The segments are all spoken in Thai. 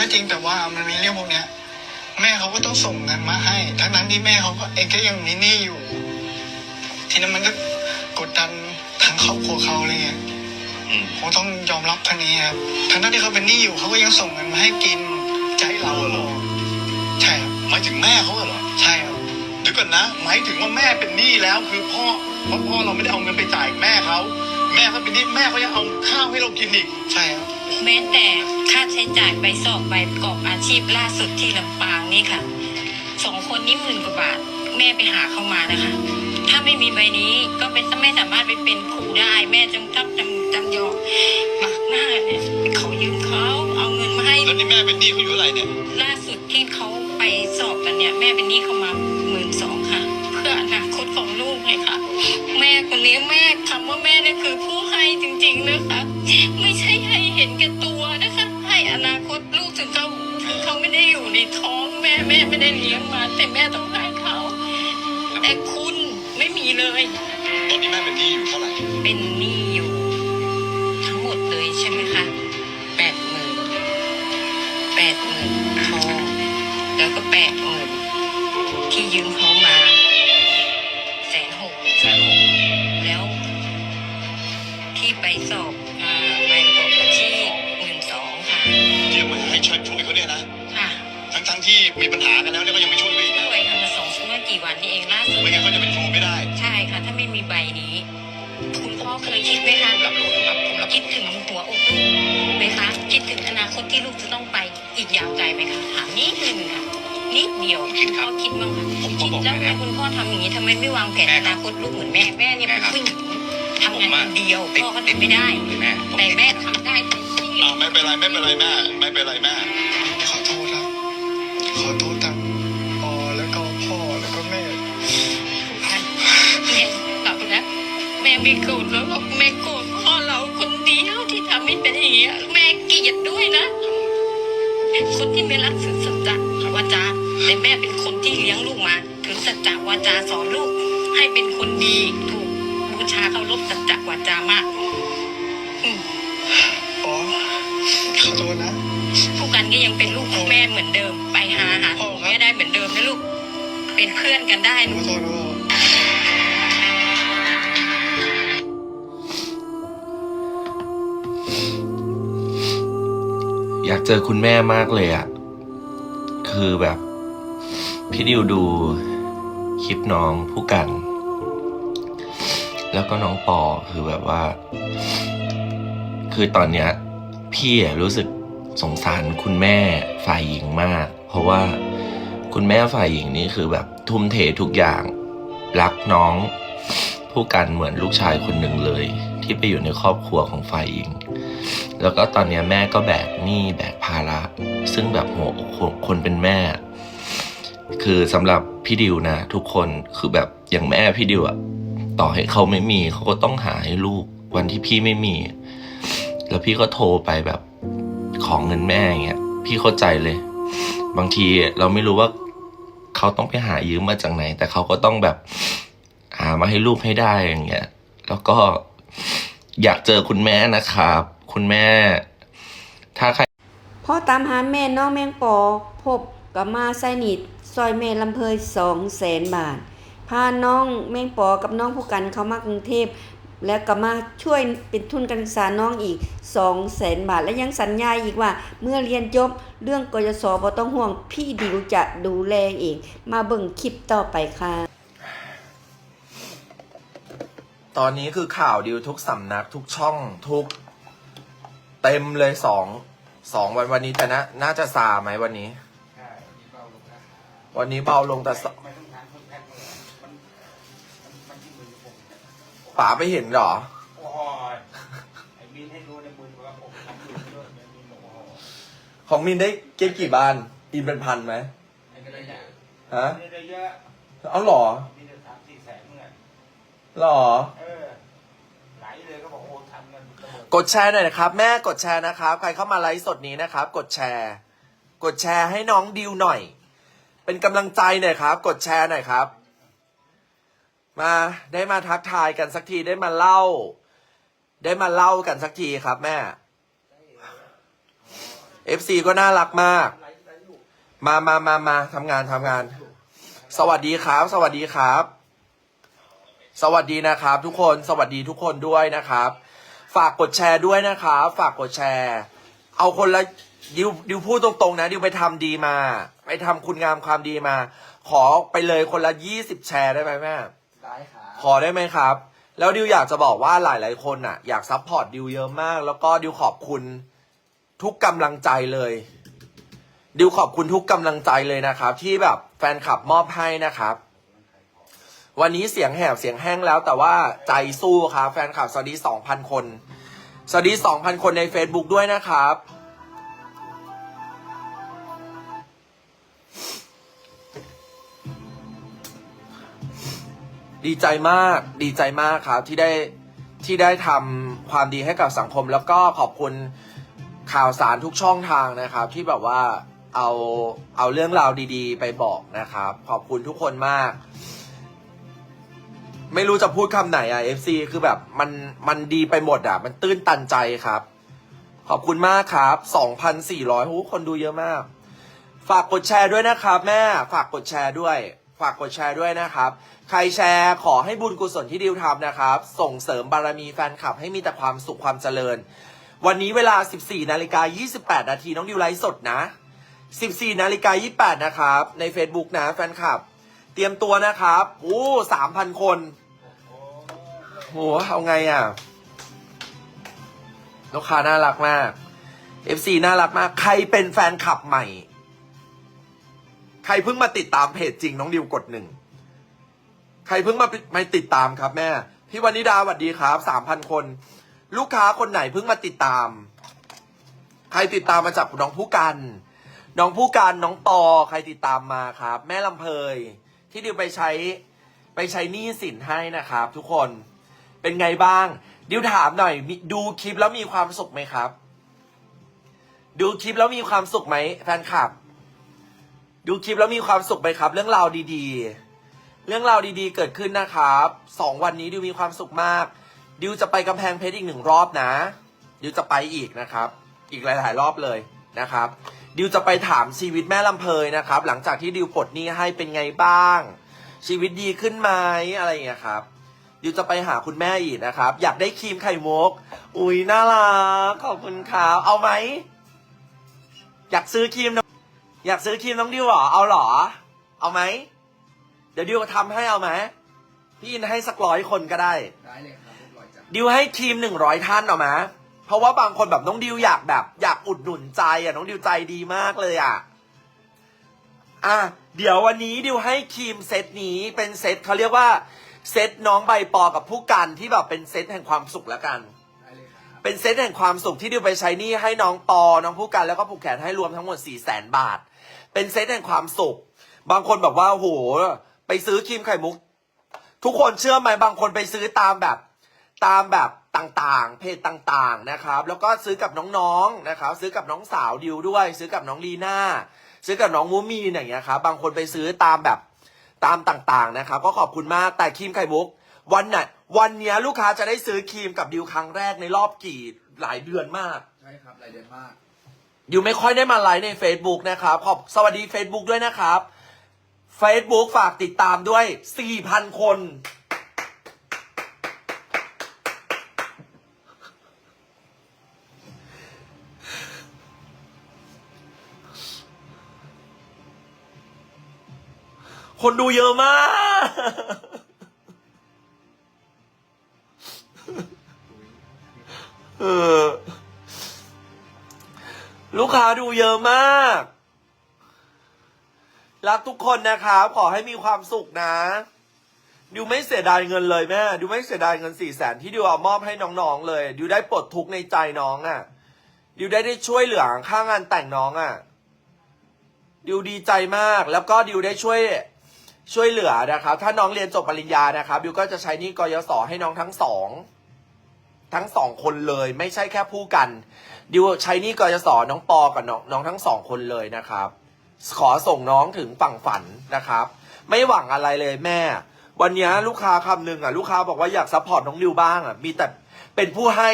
ก็จริงแต่ว่ามันมีเรื่องพวกเนี้ย แม่เขาก็ต้องส่งเงินมาให้ ทั้งนั้นที่แม่เขาก็เองก็ยังมีหนี้อยู่ ทีนั้นมันก็กดดันทางครอบครัวเขาอะไรเงี้ยอืมผมต้องยอมรับทางนี้ครับ ทั้งนั้นที่เขาเป็นหนี้อยู่เขาก็ยังส่งเงินมาให้กินใจะให้เราเหรอใช่ครับหมายถึงแม่เขาเหรอใช่ครับเดี๋ยวก่อนนะ หมายถึงว่าแม่เป็นหนี้แล้วคือพ่อเพราะพ่อเราไม่ได้เอาเงินไปจ่ายแม่เขา แม่เขาเป็นหนี้แม่เขายังเอาข้าวให้เรากินอีกใช่ครับ แม้แต่ค่าใช้จ่ายใบสอบใบประกอบอาชีพล่าสุดที่ลำปางนี่ค่ะสองคนนี้หมื่นกว่าบาท แม่ไปหาเข้ามานะคะ ถ้าไม่มีใบนี้ก็เป็นไม่สามารถไปเป็นครูได้แม่จำทับจำจำยอมหมากหน้าเนี่ยเขายืมเขาเอาเงินมาให้แล้วนี่แม่เป็นหนี้เขาอยู่เท่าไหร่เนี่ยล่าสุดที่เขาไปสอบกันเนี่ย แม่เป็นหนี้เขามาหมื่นสองค่ะ คะแม่คนนี้แม่คำว่าแม่เนี่ยคือผู้ให้จริงๆนะคะ ไม่ใช่ให้เห็นแก่ตัวนะคะ ให้อนาคตลูกถึงเขาถึงเขาไม่ได้อยู่ในท้องแม่แม่ไม่ได้เลี้ยงมาแต่แม่ต้องให้เขาแต่คุณไม่มีเลย ตอนนี้แม่เป็นหนี้อยู่เท่าไหร่เป็นหนี้อยู่ ทั้งหมดเลยใช่ไหมคะแปดหมื่นแปดหมื่นทองแล้วก็แปดหมื่นที่ยืมเขามา ทั้งทั้งๆที่มีปัญหากันแล้วเนี่ยก็ยังไม่ช่วยเขาอีกนะช่วยกันมาสองเมื่อกี่วันนี้เองล่าสุดไม่งั้นเขาจะเป็นครูไม่ได้ ใช่ค่ะ ถ้าไม่มีใบนี้ คุณพ่อเคยคิดไหมคะรับรู้ครับผมรับคิดถึงหัวอกลูกไหมคะคิดถึงอนาคตที่ลูกจะต้องไปอีกยาวไกลไหมคะถามนิดนึงค่ะนิดเดียวคุณพ่อคิดบ้างคะผมก็คิดบอกแล้วแม่ทำไมคุณพ่อทำอย่างนี้ทำไมไม่วางแผนอนาคตลูกเหมือนแม่แม่เนี่ยเป็นผู้หญิงทำงานคนเดียวพ่อก็ทำไม่ได้แม่แต่แม่ทำได้เต็มที่อ่าไม่เป็นไรไม่เป็นไรแม่ ไม่เป็นไรแม่ ไม่โกรธแล้วหรอกแม่โกรธพ่อเราคนเดียวที่ทำให้เป็นอย่างนี้ยแม่เกลียดด้วยนะคนที่ไม่รักถือสัจจะวาจาแต่แม่เป็นคนที่เลี้ยงลูกมาถือสัจจะวาจาสอนลูก ให้เป็นคนดีถูกบูชาเคารพสัจจะวาจามากอืมปอขอโทษนะผู้กันก็ยังเป็นลูกของแม่เหมือนเดิม ไปหาหาสู่แม่ได้เหมือนเดิมนะลูก เป็นเพื่อนกันได้ขลูอกโทษ อยากเจอคุณแม่มากเลยอะ่ะคือแบบ พี่ดิวดูคลิปน้องผู้กัน แล้วก็น้องปอคือแบบว่า คือตอนเนี้ย พี่รู้สึกสงสารคุณแม่ฝ่ายหญิงมาก เพราะว่าคุณแม่ฝ่ายหญิงนี่คือแบบทุ่มเททุกอย่าง รักน้องผู้กันเหมือนลูกชายคนหนึ่งเลย ที่ไปอยู่ในครอบครัวของฝ่ายหญิง แล้วก็ตอนนี้แม่ก็แบกหนี้แบกภาระ ซึ่งแบบหัวคนคนเป็นแม่ คือสำหรับพี่ดิวนะ ทุกคนคือแบบอย่างแม่พี่ดิวอะต่อให้เขาไม่มีเขาก็ต้องหาให้ลูกวันที่พี่ไม่มี แล้วพี่ก็โทรไปแบบของเงินแม่เงี้ยพี่เข้าใจเลย บางทีเราไม่รู้ว่าเขาต้องไปหายืมมาจากไหน แต่เขาก็ต้องแบบหามาให้ลูกให้ได้อย่างเงี้ยแล้วก็อยากเจอคุณแม่นะครับ คุณแม่ ถ้าใครพ่อตามหาแม่น้องแมงปอ พบกับมาไซนิดซอยแม่ลำเพยสองแสนบาท พาน้องแมงปอกับน้องผู้กันเขามากรุงเทพแล้วก็มาช่วยเป็นทุนการศึกษาน้องอีกสองแสนบาท และยังสัญญาอีกว่า เมื่อเรียนจบเรื่องกยศบ่ต้องห่วง พี่ดิวจะดูแลเอง มาเบิ่งคลิปต่อไปค่ะ ตอนนี้คือข่าวดิวทุกสำนักทุกช่องทุก เต็มเลยสองสองวันวันนี้แต่นะน่าจะซาไหมวันนี้วันนี้เบาลงแต่สป๋าไปเห็นเหรอ โอ้ยไอ้บินให้ดูในมือว่าผมทำมือด้วยไอ้บินบอกโอ้โหของมินได้เก็บกี่บ้านอินเป็นพันไหมไอ้ก็ได้เยอะฮะนี่ได้เยอะเอาเหรอมีได้สามสี่แสนเมื่อนเหรอ เอ กดแชร์หน่อยนะครับ แม่กดแชร์นะครับ ใครเข้ามาไลฟ์สดนี้นะครับ กดแชร์ กดแชร์ให้น้องดิวหน่อย เป็นกำลังใจหน่อยครับ กดแชร์หน่อยครับ มาได้มาทักทายกันสักทีได้มาเล่า ได้มาเล่ากันสักทีครับแม่ FC ก็น่ารักมาก มามามามาทำงานทำงาน สวัสดีครับ สวัสดีครับ สวัสดีนะครับ ทุกคน สวัสดีทุกคนด้วยนะครับ ฝากกดแชร์ด้วยนะครับฝากกดแชร์ เอาคนละดิวดิวพูดตรงๆ นะดิวไปทำดีมา ไปทำคุณงามความดีมา ขอไปเลยคนละยี่สิบแชร์ได้ไหมแม่ได้ครับขอได้ไหมครับ แล้วดิวอยากจะบอกว่าหลายๆคนน่ะ อยากซัพพอร์ตดิวเยอะมาก แล้วก็ดิวขอบคุณทุกกำลังใจเลยดิวขอบคุณทุกกำลังใจเลยนะครับ ที่แบบแฟนคลับมอบให้นะครับ วันนี้เสียงแหบเสียงแห้งแล้วแต่ว่าใจสู้ครับแฟนคลับสวัสดีสองพันคน สวัสดีสองพันคนใน Facebook ด้วยนะครับ ดีใจมากดีใจมากครับที่ได้ที่ได้ทำความดีให้กับสังคม แล้วก็ขอบคุณข่าวสารทุกช่องทางนะครับ ที่แบบว่าเอาเอาเรื่องราวดี ๆ ไปบอกนะครับ ขอบคุณทุกคนมาก ไม่รู้จะพูดคำไหนอะ FC คือแบบมันมันดีไปหมดอะมันตื้นตันใจครับ ขอบคุณมากครับ2,400โอ้โหคนดูเยอะมาก ฝากกดแชร์ด้วยนะครับ แม่ฝากกดแชร์ด้วย ฝากกดแชร์ด้วยนะครับ ใครแชร์ขอให้บุญกุศลที่ดิวทำนะครับ ส่งเสริมบารมีแฟนคลับให้มีแต่ความสุขความเจริญ วันนี้เวลา 14นาฬิกา28นาทีน้องดิวไลฟ์สดนะ 14นาฬิกา28นะครับใน Facebook นะแฟนคลับ เตรียมตัวนะครับโอ้3,000คนโหเอาไงอะ ลูกค้าน่ารักมาก FC น่ารักมาก ใครเป็นแฟนคลับใหม่ ใครเพิ่งมาติดตามเพจจริงน้องดิวกดหนึ่ง ใครเพิ่งมาไมาติดตามครับแม่ พี่วานิดาสวัสดีครับสามพันคน ลูกค้าคนไหนเพิ่งมาติดตาม ใครติดตามมาจากน้องผู้กัน น้องผู้กันน้องปอใครติดตามมาครับ แม่ลำเพย ที่ดิวไปใช้ไปใช้หนี้สินให้นะครับ ทุกคนเป็นไงบ้าง ดิวถามหน่อยมีดูคลิปแล้วมีความสุขไหมครับ ดูคลิปแล้วมีความสุขไหมแฟนคลับ ดูคลิปแล้วมีความสุขไหมครับ เรื่องราวดีๆ เรื่องราวดีๆ เกิดขึ้นนะครับสองวันนี้ดิวมีความสุขมาก ดิวจะไปกำแพงเพชรอีกหนึ่งรอบนะ ดิวจะไปอีกนะครับ อีกหลาย ๆ รอบเลยนะครับ ดิวจะไปถามชีวิตแม่ลำเพยนะครับ หลังจากที่ดิวปลดหนี้ให้เป็นไงบ้าง ชีวิตดีขึ้นไหมอะไรอย่างเงี้ยครับ ดิวจะไปหาคุณแม่อีกนะครับ อยากได้ครีมไข่มุก อุ้ยน่ารักขอบคุณครับเอาไหม อยากซื้อครีมน้องอยากซื้อครีมน้องดิวเหรอเอาเหรอ เอาไหม เดี๋ยวดิวทำให้เอาไหมพี่อินให้สักร้อยคนก็ได้ได้เลยครับเรียบร้อยจ้ะดิวให้ทีมหนึ่งร้อยท่านเอาไหม เพราะว่าบางคนแบบน้องดิวอยากแบบ อยากอุดหนุนใจอะน้องดิวใจดีมากเลยอะอะเดี๋ยววันนี้ดิวให้ครีมเซตนี้เป็นเซตเขาเรียกว่าเซตน้องใบปอกับผู้กันที่แบบเป็นเซตแห่งความสุขแล้วกันได้เลยครับเป็นเซตแห่งความสุขที่ดิวไปใช้หนี่ให้น้องปอ น้องผู้กันแล้วก็ผูกแขนให้รวมทั้งหมด4ี่แสนบาท เป็นเซตแห่งความสุข บางคนแบบว่าโหไปซื้อครีมไข่มุก ทุกคนเชื่อไหมบางคนไปซื้อตามแบบตามแบบ ต่างๆ เพจต่างๆ นะครับ แล้วก็ซื้อกับน้องๆ นะครับ ซื้อกับน้องสาวดิวด้วย ซื้อกับน้องลีน่า ซื้อกับน้องมูมีนอย่างเงี้ยครับ บางคนไปซื้อตามแบบตามต่างๆ นะครับ ก็ขอบคุณมาก แต่ครีมไข่มุก วันไหนวันเนี้ยลูกค้าจะได้ซื้อครีมกับดิวครั้งแรกในรอบกี่หลายเดือนมาก ใช่ครับรายเดือนมากดิวไม่ค่อยได้มาไลฟ์ใน Facebook นะครับ ขอบสวัสดี Facebook ด้วยนะครับ Facebook ฝากติดตามด้วย 4,000 คน คนดูเยอะมาก เออ ลูกค้าดูเยอะมาก รักทุกคนนะครับ ขอให้มีความสุขนะดิวไม่เสียดายเงินเลยแม่ดิวไม่เสียดายเงินสี่แสนที่ดิวเอามอบให้น้องๆเลยดิวได้ปลดทุกข์ในใจน้องอะ่ะดิวได้ได้ช่วยเหลือค่างานแต่งน้องอะ่ะดิวดีใจมากแล้วก็ดิวได้ช่วย ช่วยเหลือนะครับ ถ้าน้องเรียนจบปริญญานะครับดิวก็จะใช้นี่กยศให้น้องทั้งสองทั้งสองคนเลย ไม่ใช่แค่ผู้กันดิวใช้นี่กยศน้องปอกับน้องน้องทั้งสองคนเลยนะครับ ขอส่งน้องถึงฝั่งฝันนะครับ ไม่หวังอะไรเลยแม่ วันนี้ลูกค้าคำหนึ่งอะลูกค้าบอกว่าอยากซัพพอร์ตน้องดิวบ้างอะมีแต่เป็นผู้ให้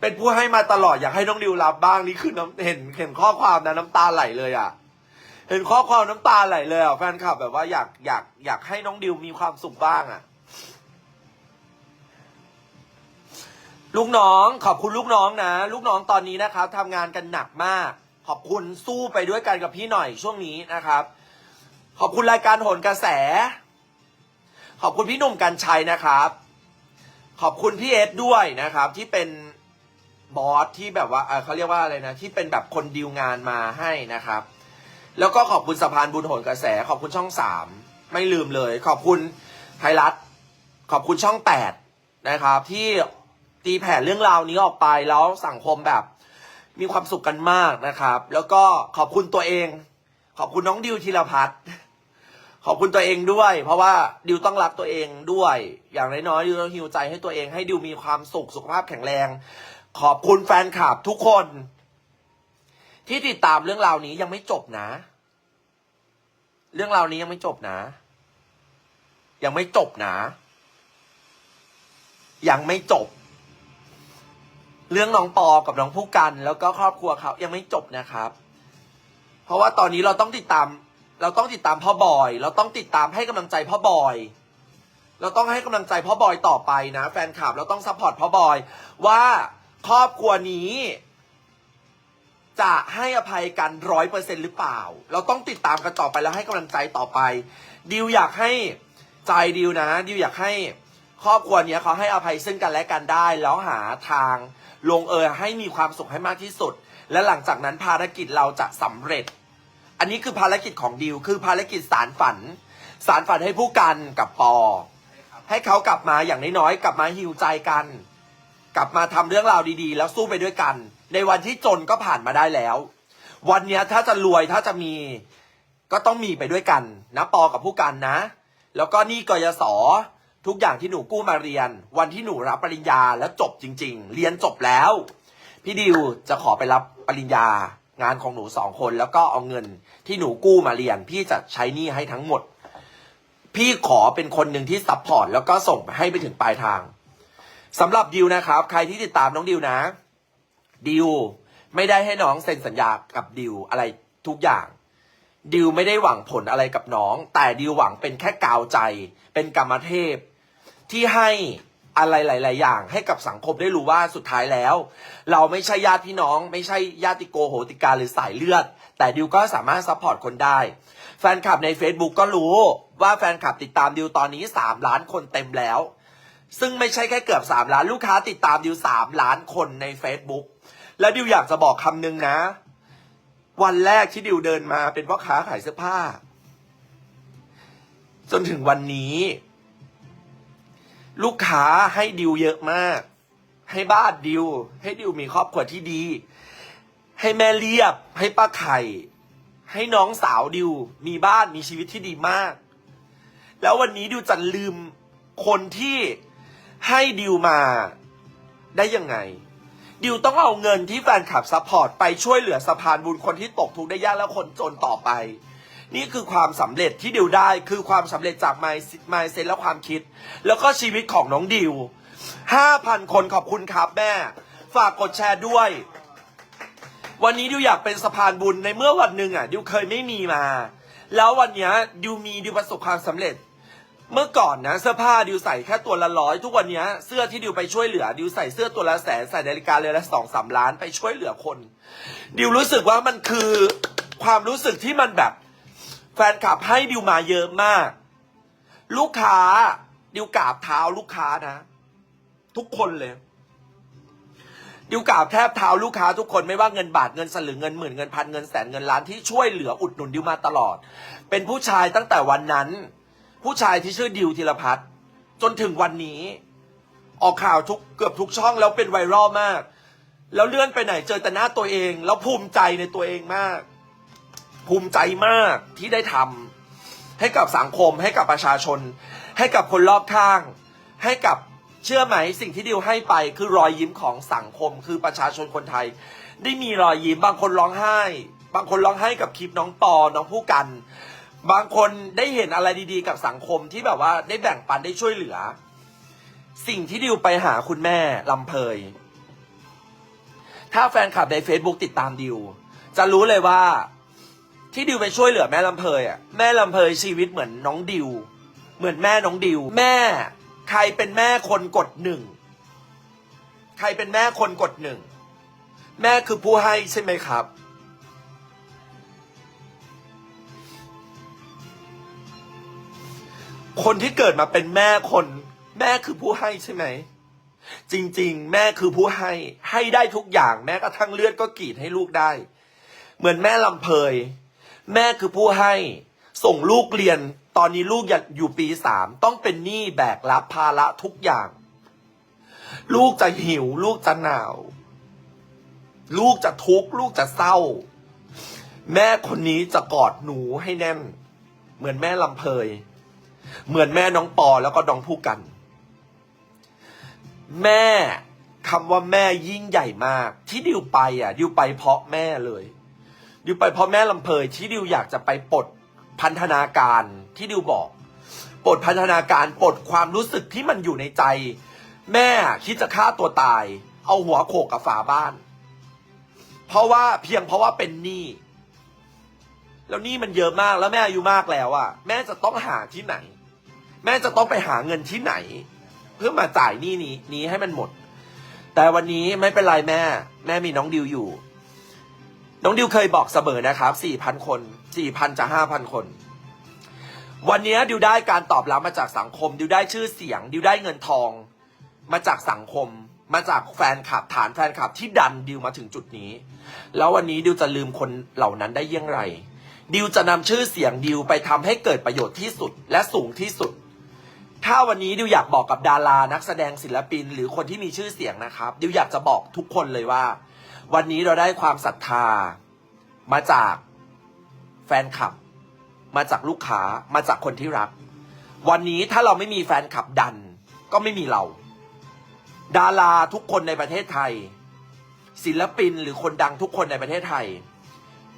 เป็นผู้ให้มาตลอดอยากให้น้องดิวรับบ้างนี่คือน้ำเห็นเห็นข้อความนะน้ำตาไหลเลยอะ เห็นข้อความน้ำตาไหลเลยอะแฟนคลับแบบว่าอยากอยากอยากให้น้องดิวมีความสุขบ้างอะ ลูกน้องขอบคุณลูกน้องนะ ลูกน้องตอนนี้นะครับทำงานกันหนักมาก ขอบคุณสู้ไปด้วยกันกับพี่หน่อยช่วงนี้นะครับ ขอบคุณรายการโหนกระแส ขอบคุณพี่หนุ่มกัญชัยนะครับ ขอบคุณพี่เอสด้วยนะครับ ที่เป็นบอสที่แบบว่าเขาเรียกว่าอะไรนะ ที่เป็นแบบคนดีลงานมาให้นะครับ แล้วก็ขอบคุณสะพานบุญโหนกระแส ขอบคุณช่องสามไม่ลืมเลย ขอบคุณไทยรัฐ ขอบคุณช่องแปดนะครับ ที่ตีแผ่เรื่องราวนี้ออกไปแล้วสังคมแบบ มีความสุขกันมากนะครับ แล้วก็ขอบคุณตัวเอง ขอบคุณน้องดิวธีรพัฒน์ขอบคุณตัวเองด้วย เพราะว่าดิวต้องรักตัวเองด้วย อย่างน้อยๆดิวต้องฮิวใจให้ตัวเองให้ดิวมีความสุขสุขภาพแข็งแรง ขอบคุณแฟนคลับทุกคน ที่ติดตามเรื่องราวนี้ยังไม่จบนะ เรื่องราวนี้ยังไม่จบนะ ยังไม่จบนะ ยังไม่จบ เรื่องน้องปอกับน้องผู้กัน แล้วก็ครอบครัวเขายังไม่จบนะครับ เพราะว่าตอนนี้เราต้องติดตาม เราต้องติดตามพ่อบอย เราต้องติดตามให้กำลังใจพ่อบอยเราต้องให้กำลังใจพ่อบอยต่อไปนะ แฟนคลับเราต้องซัพพอร์ตพ่อบอย ว่าครอบครัวนี้ จะให้อภัยกันร้อยเปอร์เซ็นหรือเปล่า เราต้องติดตามกันต่อไปแล้วให้กำลังใจต่อไป ดิวอยากให้ใจดิวนะ ดิวอยากให้ครอบครัวเนี้ยเขาให้อภัยซึ่งกันและกันได้ แล้วหาทางลงเอยให้มีความสุขให้มากที่สุด และหลังจากนั้นภารกิจเราจะสำเร็จ อันนี้คือภารกิจของดิวคือภารกิจสารฝัน สารฝันให้ผู้กันกับปอ ให้เขากลับมาอย่างน้อยๆกลับมาฮิวใจกัน กลับมาทำเรื่องราวดีๆ แล้วสู้ไปด้วยกัน ในวันที่จนก็ผ่านมาได้แล้ว วันเนี้ยถ้าจะรวยถ้าจะมีก็ต้องมีไปด้วยกันนะปอกับผู้กันนะ แล้วก็นี่กยศทุกอย่างที่หนูกู้มาเรียน วันที่หนูรับปริญญาแล้วจบจริง ๆ เรียนจบแล้ว พี่ดิวจะขอไปรับปริญญางานของหนูสองคนแล้วก็เอาเงินที่หนูกู้มาเรียน พี่จะใช้หนี้ให้ทั้งหมด พี่ขอเป็นคนหนึ่งที่ซัพพอร์ตแล้วก็ส่งไปให้ไปถึงปลายทางสำหรับดิวนะครับ ใครที่ติดตามน้องดิวนะ ดิวไม่ได้ให้น้องเซ็นสัญญากับดิวอะไรทุกอย่างดิวไม่ได้หวังผลอะไรกับน้อง แต่ดิวหวังเป็นแค่กาวใจ เป็นกรรมเทพ ที่ให้อะไรหลาย ๆ อย่าง ให้กับสังคมได้รู้ว่าสุดท้ายแล้ว เราไม่ใช่ญาติพี่น้อง ไม่ใช่ญาติโกโหติกาหรือสายเลือด แต่ดิวก็สามารถซัพพอร์ตคนได้ แฟนคลับใน Facebook ก็รู้ว่าแฟนคลับติดตามดิวตอนนี้ 3 ล้านคนเต็มแล้ว ซึ่งไม่ใช่แค่เกือบ 3 ล้านลูกค้าติดตามดิว3ล้านคนใน Facebook แล้วดิวอยากจะบอกคำนึงนะ วันแรกที่ดิวเดินมาเป็นพ่อค้าขายเสื้อผ้า จนถึงวันนี้ ลูกค้าให้ดิวเยอะมาก ให้บ้านดิว ให้ดิวมีครอบครัวที่ดี ให้แม่เรียบ ให้ป้าไข่ ให้น้องสาวดิว มีบ้านมีชีวิตที่ดีมาก แล้ววันนี้ดิวจะลืมคนที่ให้ดิวมาได้ยังไง ดิวต้องเอาเงินที่แฟนคลับซัพพอร์ตไปช่วยเหลือสะพานบุญคนที่ตกทุกข์ได้ยากและคนจนต่อไป นี่คือความสำเร็จที่ดิวได้คือความสำเร็จจากไมซ์ไมเซ็ตและความคิด แล้วก็ชีวิตของน้องดิวห้าพันคนขอบคุณครับแม่ ฝากกดแชร์ด้วย วันนี้ดิวอยากเป็นสะพานบุญในเมื่อวันหนึ่งอะดิวเคยไม่มีมา แล้ววันนี้ดิวมีดิวประสบความสำเร็จ เมื่อก่อนนะเสื้อผ้าดิวใส่แค่ตัวละร้อยทุกวันนี้เสื้อที่ดิวไปช่วยเหลือดิวใส่เสื้อตัวละแสนใส่นาฬิกาเรือนละสองสามล้านไปช่วยเหลือคน ดิวรู้สึกว่ามันคือความรู้สึกที่มันแบบ แฟนคลับให้ดิวมาเยอะมาก ลูกค้า ดิวกราบเท้าลูกค้านะ ทุกคนเลยดิวกราบแทบเท้าลูกค้าทุกคนไม่ว่าเงินบาทเงินสลึงเงินหมื่นเงินพันเงินแสนเงินล้านที่ช่วยเหลืออุดหนุนดิวมาตลอด เป็นผู้ชายตั้งแต่วันนั้น ผู้ชายที่ชื่อดิวธีรพัฒน์จนถึงวันนี้ ออกข่าวทุกเกือบทุกช่องแล้วเป็นไวรัลมาก แล้วเลื่อนไปไหนเจอแต่หน้าตัวเอง แล้วภูมิใจในตัวเองมาก ภูมิใจมากที่ได้ทำให้กับสังคม ให้กับประชาชน ให้กับคนรอบข้าง ให้กับเชื่อไหมสิ่งที่ดิวให้ไปคือรอยยิ้มของสังคม คือประชาชนคนไทย ได้มีรอยยิ้มบางคนร้องไห้ บางคนร้องไห้กับคลิปน้องปอน้องผู้กัน บางคนได้เห็นอะไรดีๆ กับสังคมที่แบบว่าได้แบ่งปันได้ช่วยเหลือ สิ่งที่ดิวไปหาคุณแม่ลำเพย ถ้าแฟนคลับใน Facebook ติดตามดิว จะรู้เลยว่าที่ดิวไปช่วยเหลือแม่ลำเพยอะแม่ลำเพยชีวิตเหมือนน้องดิว เหมือนแม่น้องดิว แม่ใครเป็นแม่คนกดหนึ่งใครเป็นแม่คนกดหนึ่งแม่คือผู้ให้ใช่ไหมครับ คนที่เกิดมาเป็นแม่คน แม่คือผู้ให้ใช่ไหม จริงๆ แม่คือผู้ให้ ให้ได้ทุกอย่างแม้กระทั่งเลือดก็กรีดให้ลูกได้ เหมือนแม่ลำเพย แม่คือผู้ให้ ส่งลูกเรียน ตอนนี้ลูกอยากอยู่ปีสามต้องเป็นหนี้แบกรับภาระทุกอย่าง ลูกจะหิว ลูกจะหนาว ลูกจะทุกข์ลูกจะเศร้า แม่คนนี้จะกอดหนูให้แน่น เหมือนแม่ลำเพย เหมือนแม่น้องปอแล้วก็น้องผู้กัน แม่คำว่าแม่ยิ่งใหญ่มาก ที่ดิวไปอะดิวไปเพราะแม่เลยดิวไปเพราะแม่ลำเพยที่ดิวอยากจะไปปลดพันธนาการที่ดิวบอกปลดพันธนาการปลดความรู้สึกที่มันอยู่ในใจ แม่คิดจะฆ่าตัวตาย เอาหัวโขกกับฝาบ้าน เพราะว่าเพียงเพราะว่าเป็นหนี้แล้วหนี้มันเยอะมากแล้วแม่อายุมากแล้วอะ แม่จะต้องหาที่ไหน แม่จะต้องไปหาเงินที่ไหน เพื่อมาจ่ายหนี้นี้นี้ให้มันหมด แต่วันนี้ไม่เป็นไรแม่ แม่มีน้องดิวอยู่ น้องดิวเคยบอกเสมอนะครับสี่พันคนสี่พันจะห้าพันคน วันนี้ดิวได้การตอบรับมาจากสังคมดิวได้ชื่อเสียงดิวได้เงินทอง มาจากสังคม มาจากแฟนคลับฐานแฟนคลับที่ดันดิวมาถึงจุดนี้ แล้ววันนี้ดิวจะลืมคนเหล่านั้นได้ยี่ยงไรดิวจะนำชื่อเสียงดิวไปทำให้เกิดประโยชน์ที่สุดและสูงที่สุด ถ้าวันนี้ดิวอยากบอกกับดารานักแสดงศิลปิน หรือคนที่มีชื่อเสียงนะครับดิวอยากจะบอกทุกคนเลยว่า วันนี้เราได้ความศรัทธา มาจากแฟนคลับ มาจากลูกค้ามาจากคนที่รัก วันนี้ถ้าเราไม่มีแฟนคลับดัน ก็ไม่มีเรา ดาราทุกคนในประเทศไทย ศิลปินหรือคนดังทุกคนในประเทศไทย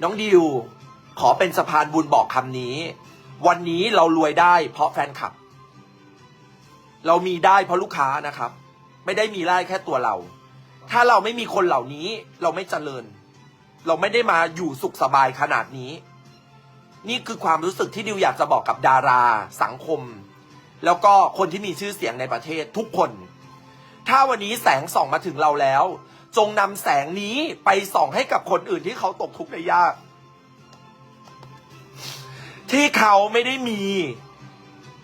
น้องดิวขอเป็นสะพานบุญบอกคำนี้ วันนี้เรารวยได้เพราะแฟนคลับ เรามีได้เพราะลูกค้านะครับ ไม่ได้มีได้แค่ตัวเรา ถ้าเราไม่มีคนเหล่านี้เราไม่เจริญ เราไม่ได้มาอยู่สุขสบายขนาดนี้ นี่คือความรู้สึกที่ดิวอยากจะบอกกับดาราสังคม แล้วก็คนที่มีชื่อเสียงในประเทศทุกคน ถ้าวันนี้แสงส่องมาถึงเราแล้ว จงนำแสงนี้ไปส่องให้กับคนอื่นที่เขาตกทุกข์ได้ยาก ที่เขาไม่ได้มี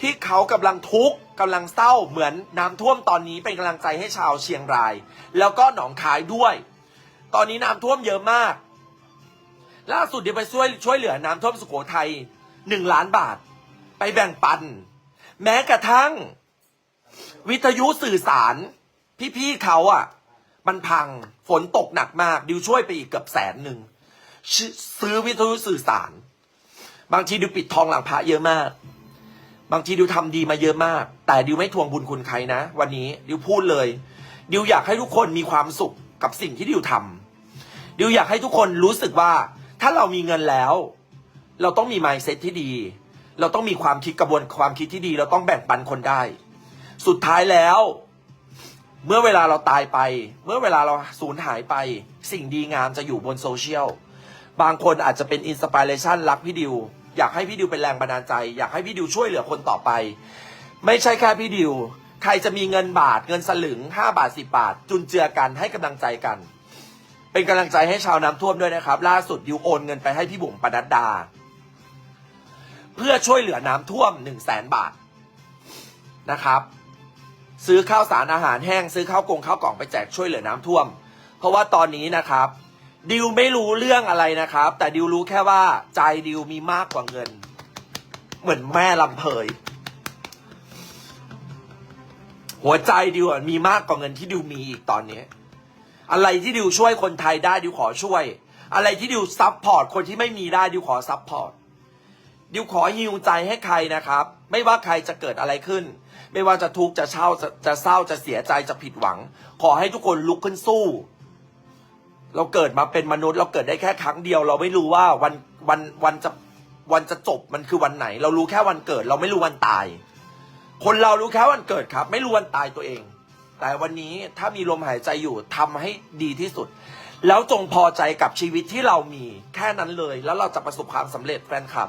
ที่เขากำลังทุกข์ กำลังเศร้าเหมือนน้ำท่วมตอนนี้เป็นกำลังใจให้ชาวเชียงราย แล้วก็หนองคายด้วย ตอนนี้น้ำท่วมเยอะมาก ล่าสุดเดี๋ยวไปช่วยช่วยเหลือน้ำท่วมสุโขทัยหนึ่งล้านบาท ไปแบ่งปัน แม้กระทั่ง วิทยุสื่อสาร พี่ๆเขาอะ มันพังฝนตกหนักมาก ดิวช่วยไปอีกเกือบแสนหนึ่งชซื้อวิทยุสื่อสาร บางทีดิวปิดทองหลังพระเยอะมาก บางทีดิวทำดีมาเยอะมาก แต่ดิวไม่ทวงบุญคุณใครนะ วันนี้ดิวพูดเลยดิวอยากให้ทุกคนมีความสุขกับสิ่งที่ดิวทำดิวอยากให้ทุกคนรู้สึกว่า ถ้าเรามีเงินแล้ว เราต้องมี mindset ที่ดี เราต้องมีความคิดกระบวนความคิดที่ดี เราต้องแบ่งปันคนได้ สุดท้ายแล้ว เมื่อเวลาเราตายไป เมื่อเวลาเราสูญหายไป สิ่งดีงามจะอยู่บนโซเชียลบางคนอาจจะเป็นอินสปิเรชันรักพี่ดิว อยากให้พี่ดิวเป็นแรงบันดาลใจ อยากให้พี่ดิวช่วยเหลือคนต่อไป ไม่ใช่แค่พี่ดิว ใครจะมีเงินบาทเงินสลึงห้าบาทสิบาท จุนเจือกันให้กำลังใจกัน เป็นกำลังใจให้ชาวน้ำท่วมด้วยนะครับ ล่าสุดดิวโอนเงินไปให้พี่บุ๋มปนัดดา เพื่อช่วยเหลือน้ำท่วมหนึ่งแสนบาทนะครับซื้อข้าวสารอาหารแห้ง ซื้อข้าวกงข้าวกล่องไปแจกช่วยเหลือน้ำท่วม เพราะว่าตอนนี้นะครับ ดิวไม่รู้เรื่องอะไรนะครับ แต่ดิวรู้แค่ว่าใจดิวมีมากกว่าเงิน เหมือนแม่ลำเพยหัวใจดิวมีมากกว่าเงินที่ดิวมีอีกตอนนี้อะไรที่ดิวช่วยคนไทยได้ดิวขอช่วย อะไรที่ดิวซับพอร์ตคนที่ไม่มีได้ดิวขอซับพอร์ตดิวขอฮิวใจให้ใครนะครับ ไม่ว่าใครจะเกิดอะไรขึ้น ไม่ว่าจะทุกข์จะเศร้าจะเศร้าจะเสียใจจะผิดหวัง ขอให้ทุกคนลุกขึ้นสู้ เราเกิดมาเป็นมนุษย์ เราเกิดได้แค่ครั้งเดียว เราไม่รู้ว่าวันวันวันจะวันจะจบมันคือวันไหน เรารู้แค่วันเกิด เราไม่รู้วันตาย คนเรารู้แค่วันเกิดครับ ไม่รู้วันตายตัวเอง แต่วันนี้ถ้ามีลมหายใจอยู่ทำให้ดีที่สุด แล้วจงพอใจกับชีวิตที่เรามีแค่นั้นเลย แล้วเราจะประสบความสำเร็จแฟนคลับ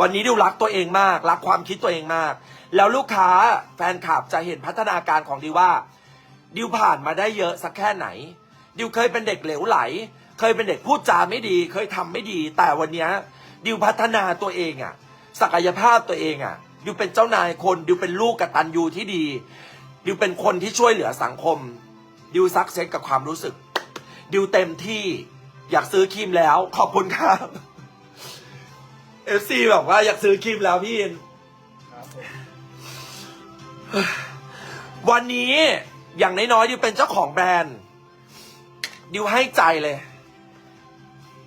วันนี้ดิวรักตัวเองมาก รักความคิดตัวเองมาก แล้วลูกค้าแฟนคลับจะเห็นพัฒนาการของดิวว่าดิวผ่านมาได้เยอะสักแค่ไหน ดิวเคยเป็นเด็กเหลวไหล เคยเป็นเด็กพูดจาไม่ดี เคยทำไม่ดี แต่วันเนี้ยดิวพัฒนาตัวเองอะศักยภาพตัวเองอะดิวเป็นเจ้านายคนดิวเป็นลูกกตัญญูที่ดีดิวเป็นคนที่ช่วยเหลือสังคมดิวซักเซสกับความรู้สึกดิวเต็มที่อยากซื้อครีมแล้ว ขอบคุณครับเอฟซีบอกว่าอยากซื้อครีมแล้วพี่อินครับผมวันนี้อย่างน้อยๆดิวเป็นเจ้าของแบรนด์ ดิวให้ใจเลย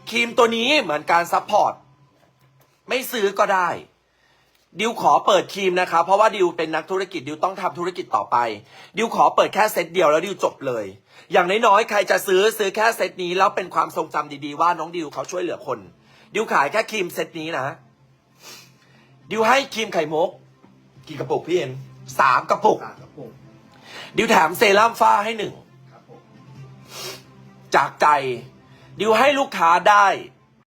ครีมตัวนี้เหมือนการซัพพอร์ตไม่ซื้อก็ได้ ดิวขอเปิดครีมนะคะเพราะว่าดิวเป็นนักธุรกิจดิวต้องทำธุรกิจต่อไป ดิวขอเปิดแค่เซตเดียวแล้วดิวจบเลย อย่างน้อยๆใครจะซื้อซื้อแค่เซตนี้แล้วเป็นความทรงจำดีๆว่าน้องดิวเขาช่วยเหลือคน ดิวขายแค่ครีมเซตนี้นะ ดิวให้ครีมไข่มุกกี่กระปุกพี่เอ็นสามกระปุกสามกระปุกดิวแถมเซรั่มฝ้าให้หนึ่งครับผม จากใจ ดิวให้ลูกค้าได้